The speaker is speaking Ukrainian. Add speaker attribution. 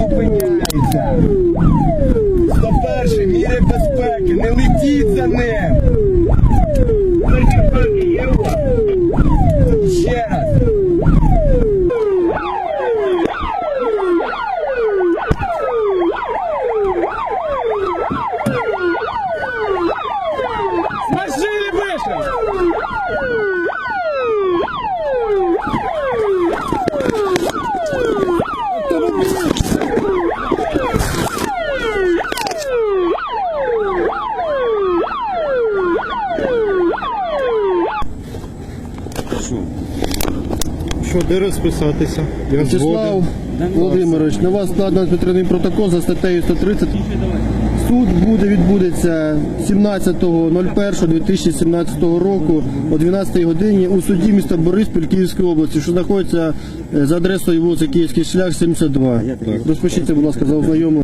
Speaker 1: зупиняється. 101 міри безпеки, не летіть за ним. Ще раз. Машини вийшли!
Speaker 2: Що, де розписатися? Я
Speaker 3: Вячеслав
Speaker 2: згоден.
Speaker 3: Володимирович, на вас складено адміністративний протокол за статтею 130. Суд буде відбудеться 17.01.2017 року о 12 годині у суді міста Бориспіль Київської області, що знаходиться е, за адресою вулиця Київський шлях 72. Розпишіться, будь ласка, за ознайомлення.